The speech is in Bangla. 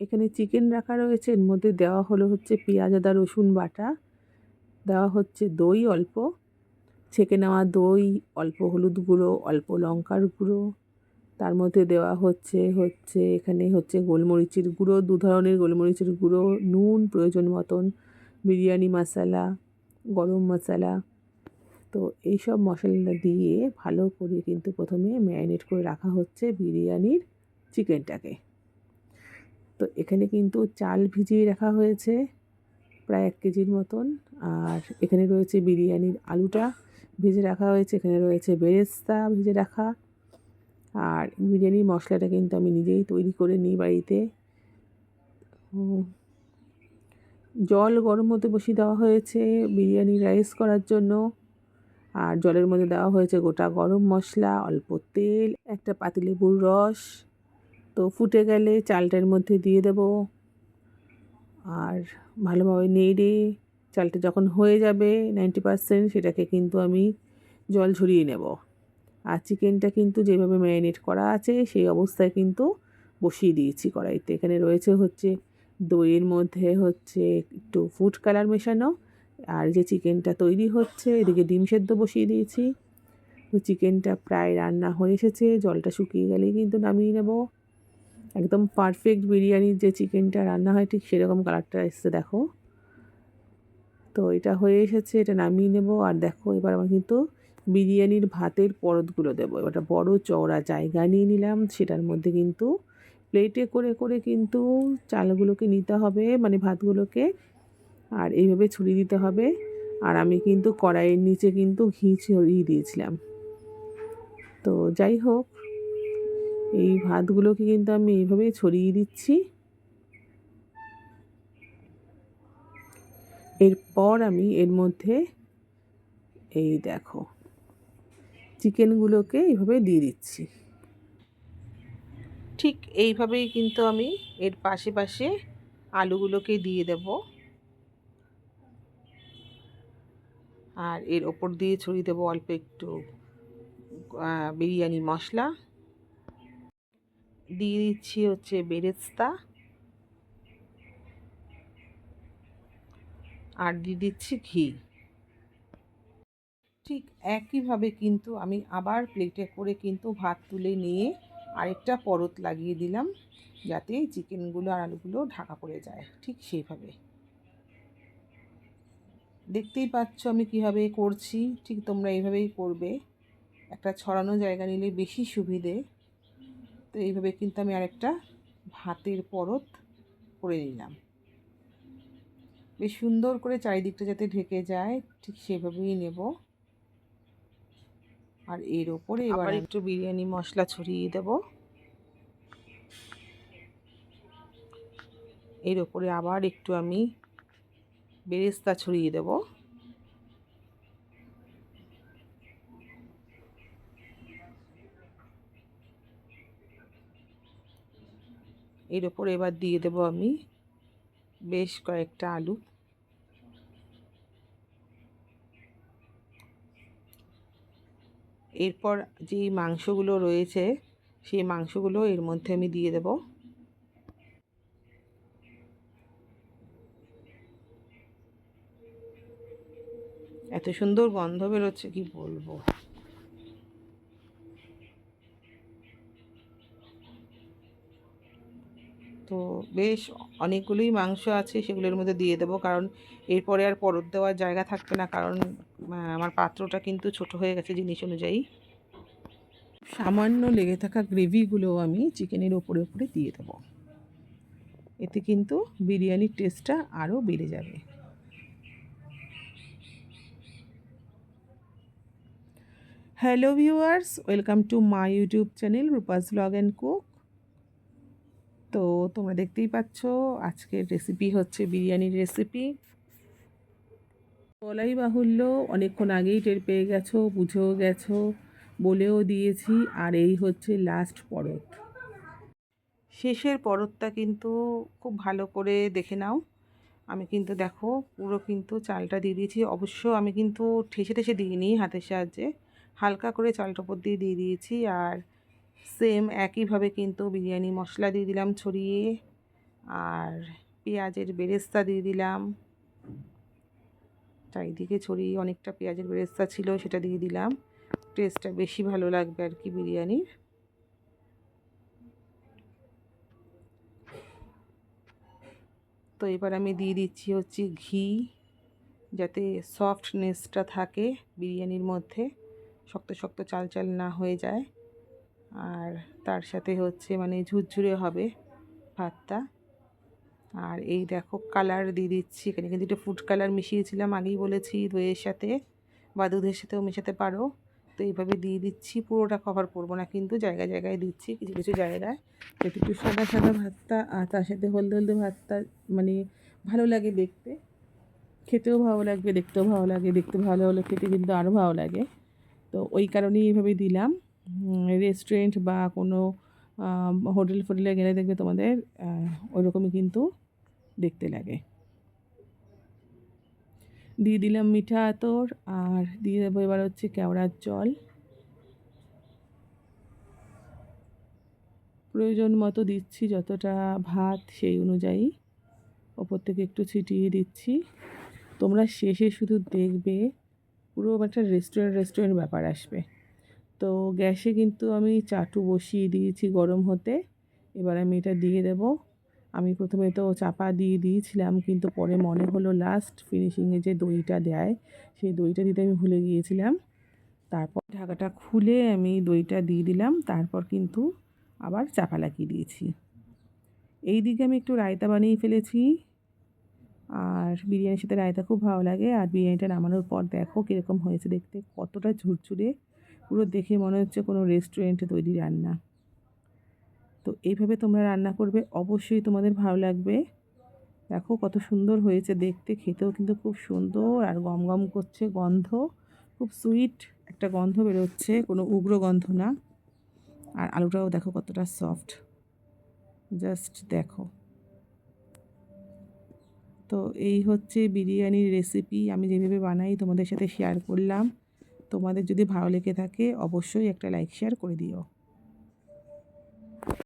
এখানে চিকেন রাখা রয়েছে, এর মধ্যে দেওয়া হলো হচ্ছে পেঁয়াজ, আদা, রসুন বাটা, দেওয়া হচ্ছে দই অল্প, ছেঁকে নেওয়া দই, অল্প হলুদ গুঁড়ো, অল্প লঙ্কার গুঁড়ো, তার মধ্যে দেওয়া হচ্ছে হচ্ছে এখানে হচ্ছে গোলমরিচের গুঁড়ো, দু ধরনের গোলমরিচের গুঁড়ো, নুন প্রয়োজন মতন, বিরিয়ানি মশলা, গরম মশলা, তো এইসব মশলা দিয়ে ভালো করে কিন্তু প্রথমে ম্যারিনেট করে রাখা হচ্ছে বিরিয়ানির চিকেনটাকে তো এখানে কিন্তু চাল ভিজিয়ে রাখা হয়েছে প্রায় এক কেজির মতন। আর এখানে রয়েছে বিরিয়ানির আলুটা ভেজে রাখা হয়েছে, এখানে রয়েছে বেরেস্তা ভেজে রাখা। আর বিরিয়ানির মশলাটা কিন্তু আমি নিজেই তৈরি করে নিই বাড়িতে। জল গরম হতে বসিয়ে দেওয়া হয়েছে বিরিয়ানি রাইস করার জন্য। আর জলের মধ্যে দেওয়া হয়েছে গোটা গরম মশলা, অল্প তেল, একটা পাতিলেবুর রস। তো ফুটে গেলে চালটার মধ্যে দিয়ে দেব। আর ভালোভাবে নেড়ে চালটা যখন হয়ে যাবে নাইনটি পারসেন্ট, সেটাকে কিন্তু আমি জল ঝরিয়ে নেব। আর চিকেনটা কিন্তু যেভাবে ম্যারিনেট করা আছে, সেই অবস্থায় কিন্তু বসিয়ে দিয়েছি কড়াইতে। এখানে রয়েছে হচ্ছে দইয়ের মধ্যে হচ্ছে একটু ফুড কালার মেশানো, আর যে চিকেনটা তৈরি হচ্ছে, এদিকে ডিম সেদ্ধ বসিয়ে দিয়েছি। তো চিকেনটা প্রায় রান্না হয়ে এসেছে, জলটা শুকিয়ে গেলেই কিন্তু নামিয়ে নেব। একদম পারফেক্ট বিরিয়ানির যে চিকেনটা রান্না হয়, ঠিক সেরকম কালারটা এসছে, দেখো। তো এটা হয়ে এসেছে, এটা নামিয়ে নেব। আর দেখো, এবার আমার কিন্তু বিরিয়ানির ভাতের পরতগুলো দেবো। এবার বড় চওড়া জায়গা নিয়ে নিলাম, সেটার মধ্যে কিন্তু প্লেটে করে করে কিন্তু চালগুলোকে নিতে হবে মানে ভাতগুলোকে। আর এইভাবে ছড়িয়ে দিতে হবে। আর আমি কিন্তু কড়াইয়ের নিচে কিন্তু ঘি ছড়িয়ে দিয়েছিলাম। তো যাই হোক এই ভাতগুলোকে কিন্তু আমি এইভাবে ছড়িয়ে দিচ্ছি। এরপর আমি এর মধ্যে এই দেখো, চিকেনগুলোকে এইভাবে দিয়ে দিচ্ছি। ঠিক এইভাবেই কিন্তু আমি এর পাশে পাশে আলুগুলোকে দিয়ে দেব। আর এর ওপর দিয়ে ছড়িয়ে দেবো অল্প একটু বিরিয়ানি মশলা। দিয়ে দিচ্ছি হচ্ছে বেরেস্তা। আর দিয়ে দিচ্ছি ঘি। ঠিক একইভাবে কিন্তু আমি আবার প্লেটে করে কিন্তু ভাত তুলে নিয়ে আরেকটা পরত লাগিয়ে দিলাম, যাতে চিকেনগুলো আর আলুগুলো ঢাকা পড়ে যায়। ঠিক সেইভাবে। দেখতেই পাচ্ছ আমি কীভাবে করছি। ঠিক তোমরা এইভাবেই করবে। একটা ছড়ানো জায়গা নিলে বেশি সুবিধে। তো এইভাবে কিন্তু আমি আরেকটা ভাতের পরত করে নিলাম। বেশ সুন্দর করে চারিদিকটা যাতে ঢেকে যায় ঠিক সেভাবেই নেব। আর এর ওপরে এবার একটু বিরিয়ানি মশলা ছড়িয়ে দেব। এর ওপরে আবার একটু আমি বেরেস্তা ছড়িয়ে দেব। এর ওপর এবার দিয়ে দেব আমি বেশ কয়েকটা আলু। এরপর যেই মাংসগুলো রয়েছে, সেই মাংসগুলো এর মধ্যে আমি দিয়ে দেব। এত সুন্দর গন্ধ বেরোচ্ছে, কি বলব? তো বেশ অনেকগুলোই মাংস আছে, সেগুলোর মধ্যে দিয়ে দেবো। কারণ এরপরে আর পরত দেওয়ার জায়গা থাকবে না। কারণ আমার পাত্রটা কিন্তু ছোট হয়ে গেছে জিনিস অনুযায়ী। সামান্য লেগে থাকা গ্রেভিগুলো আমি চিকেনের ওপরে ওপরে দিয়ে দেবো। এতে কিন্তু বিরিয়ানির টেস্টটা আরও বেড়ে যাবে। Hello viewers, welcome to my YouTube channel Rupa's blog and cook তো তোমরা দেখতেই পাচ্ছ, আজকের রেসিপি হচ্ছে বিরিয়ানির রেসিপি বলাই বাহুল্য, অনেকক্ষণ আগেই টের পেয়ে গেছো, বুঝেও গেছো, বলেও দিয়েছি, আর এই হচ্ছে লাস্ট পরত। শেষের পরতটা কিন্তু খুব ভালো করে দেখে নাও। আমি কিন্তু দেখো, পুরো কিন্তু চালটা দিয়ে দিয়েছি। অবশ্য আমি কিন্তু ঠেসে ঠেসে দিইনি হাতের সাহায্যে, হালকা করে চালটা উপর দিয়ে দিয়ে দিয়েছি, আর সেম একইভাবে কিন্তু বিরিয়ানি মশলা দিয়ে দিলাম ছড়িয়ে আর পেঁয়াজের বেরেস্তা দিয়ে দিলাম। চারিদিকে ছড়িয়ে অনেকটা পেঁয়াজের বেরেস্তা ছিল সেটা দিয়ে দিলাম। টেস্টটা বেশি ভালো লাগবে আর কি বিরিয়ানির। তো এবার আমি দিয়ে দিচ্ছি হচ্ছে ঘি যাতে সফটনেসটা থাকে বিরিয়ানির মধ্যে। শক্ত শক্ত, চাল চাল না হয়ে যায়। আর তার সাথে হচ্ছে মানে ঝুরঝুরে হবে ভাতটা। আর এই দেখো কালার দিয়ে দিচ্ছি এখানে। কিন্তু একটু ফুড কালার মিশিয়েছিলাম, আগেই বলেছি দইয়ের সাথে বা দুধের সাথেও মেশাতে পারো। তো এইভাবে দিয়ে দিচ্ছি, পুরোটা কভার করব না কিন্তু জায়গায় জায়গায় দিচ্ছি, কিছু কিছু জায়গায়। একটু একটু সাদা সাদা ভাতটা আর তার সাথে হলদে হলদে ভাতটা মানে ভালো লাগে দেখতে। খেতেও ভালো লাগবে, দেখতেও ভালো লাগে, দেখতে ভালো হলে খেতে কিন্তু আরও ভালো লাগে। তো ওই কারণেই এইভাবে দিলাম। রেস্টুরেন্ট বা কোনো হোটেল ফোটেলে গেলে দেখবে তোমাদের ওইরকমই কিন্তু দেখতে লাগে। দিয়ে দিলাম মিঠা আতর আর দিয়ে দেবো এবার হচ্ছে কেওড়ার জল। প্রয়োজন মতো দিচ্ছি যতটা ভাত সেই অনুযায়ী। ওপর থেকে একটু ছিটিয়ে দিচ্ছি। তোমরা শেষে শুধু দেখবে, পুরো একটা রেস্টুরেন্ট রেস্টুরেন্ট ব্যাপার আসবে। তো গ্যাসে কিন্তু আমি চাটু বসিয়ে দিয়েছি গরম হতে। এবার আমি এটা দিয়ে দেব। আমি প্রথমে তো চাপা দিয়ে দিয়েছিলাম, কিন্তু পরে মনে হলো লাস্ট ফিনিশিংয়ে যে দইটা দেয়, সেই দইটা দিতে আমি ভুলে গিয়েছিলাম। তারপর ঢাকাটা খুলে আমি দইটা দিয়ে দিলাম, তারপর কিন্তু আবার চাপা লাগিয়ে দিয়েছি। এই দিকে আমি একটু রায়তা বানিয়ে ফেলেছি। আর বিরিয়ানির সাথে রায়তা খুব ভালো লাগে, আর বিরিয়ানিটা নামানোর পর দেখো কীরকম হয়েছে দেখতে, কতটা ঝুরঝুরে পুরো দেখে মনে হচ্ছে কোনো রেস্টুরেন্টে তৈরি রান্না। তো এইভাবে তোমরা রান্না করবে, অবশ্যই তোমাদের ভালো লাগবে। দেখো কত সুন্দর হয়েছে দেখতে, খেতেও কিন্তু খুব সুন্দর আর গম গম করছে গন্ধ। খুব সুইট একটা গন্ধ বেরোচ্ছে, কোনো উগ্র গন্ধ না। আর আলুটাও দেখো কতটা সফট জাস্ট দেখো। তো এই হচ্ছে বিরিয়ানির রেসিপি আমি যেভাবে বানাই তোমাদের সাথে শেয়ার করলাম। তোমাদের যদি ভালো লেগে থাকে অবশ্যই একটা লাইক শেয়ার করে দিও।